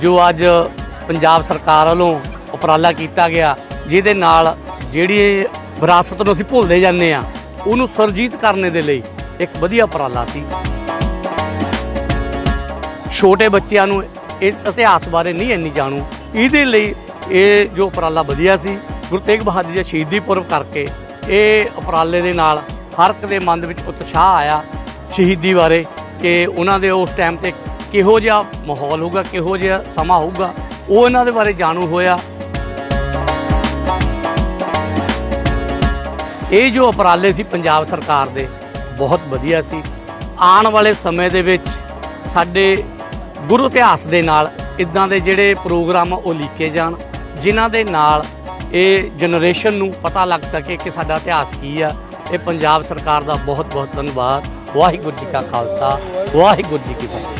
ਜੋ ਅੱਜ ਪੰਜਾਬ ਸਰਕਾਰ ਵੱਲੋਂ ਉਪਰਾਲਾ ਕੀਤਾ ਗਿਆ, ਜਿਹਦੇ ਨਾਲ ਜਿਹੜੀ ਵਿਰਾਸਤ ਨੂੰ ਅਸੀਂ ਭੁੱਲਦੇ ਜਾਂਦੇ ਆ ਉਹਨੂੰ ਸਰਜੀਤ ਕਰਨੇ ਦੇ ਲਈ ਇੱਕ ਵਧੀਆ ਉਪਰਾਲਾ ਸੀ। ਛੋਟੇ ਬੱਚਿਆਂ ਨੂੰ ਇਸ ਇਤਿਹਾਸ ਬਾਰੇ ਨਹੀਂ ਇੰਨੀ ਜਾਣੂ। ਇਹਦੇ ਲਈ ਇਹ ਜੋ ਉਪਰਾਲਾ ਵਧੀਆ ਸੀ, ਗੁਰੂ ਤੇਗ ਬਹਾਦਰ ਜੀ ਸ਼ਹੀਦੀ ਪੁਰਬ ਕਰਕੇ ਇਹ ਉਪਰਾਲੇ ਦੇ ਨਾਲ ਹਰ ਇੱਕ ਦੇ ਮਨ ਦੇ ਵਿੱਚ ਉਤਸ਼ਾਹ ਆਇਆ ਸ਼ਹੀਦੀ ਬਾਰੇ ਕਿ ਉਹਨਾਂ ਦੇ ਉਸ ਟਾਈਮ ਤੇ ਕਿਹੋ ਜਿਹਾ ਮਾਹੌਲ ਹੋਊਗਾ, ਕਿਹੋ ਜਿਹਾ ਸਮਾਂ ਹੋਊਗਾ, ਉਹ ਇਹਨਾਂ ਦੇ ਬਾਰੇ ਜਾਣੂ ਹੋਇਆ। ਇਹ ਜੋ ਉਪਰਾਲੇ ਸੀ ਪੰਜਾਬ ਸਰਕਾਰ ਦੇ, ਬਹੁਤ ਵਧੀਆ ਸੀ। ਆਉਣ ਵਾਲੇ ਸਮੇਂ ਦੇ ਵਿੱਚ ਸਾਡੇ ਗੁਰੂ ਇਤਿਹਾਸ ਦੇ ਨਾਲ ਇਦਾਂ ਦੇ ਜਿਹੜੇ ਪ੍ਰੋਗਰਾਮ ਆ ਉਹ ਲੀਕੇ ਜਾਣ, ਜਿਨ੍ਹਾਂ ਦੇ ਨਾਲ ਇਹ ਜਨਰੇਸ਼ਨ ਨੂੰ ਪਤਾ ਲੱਗ ਸਕੇ ਕਿ ਸਾਡਾ ਇਤਿਹਾਸ ਕੀ ਆ। ਇਹ ਪੰਜਾਬ ਸਰਕਾਰ ਦਾ ਬਹੁਤ ਬਹੁਤ ਧੰਨਵਾਦ। ਵਾਹਿਗੁਰੂ ਜੀ ਕਾ ਖਾਲਸਾ, ਵਾਹਿਗੁਰੂ ਜੀ ਕੀ ਫਤਿਹ।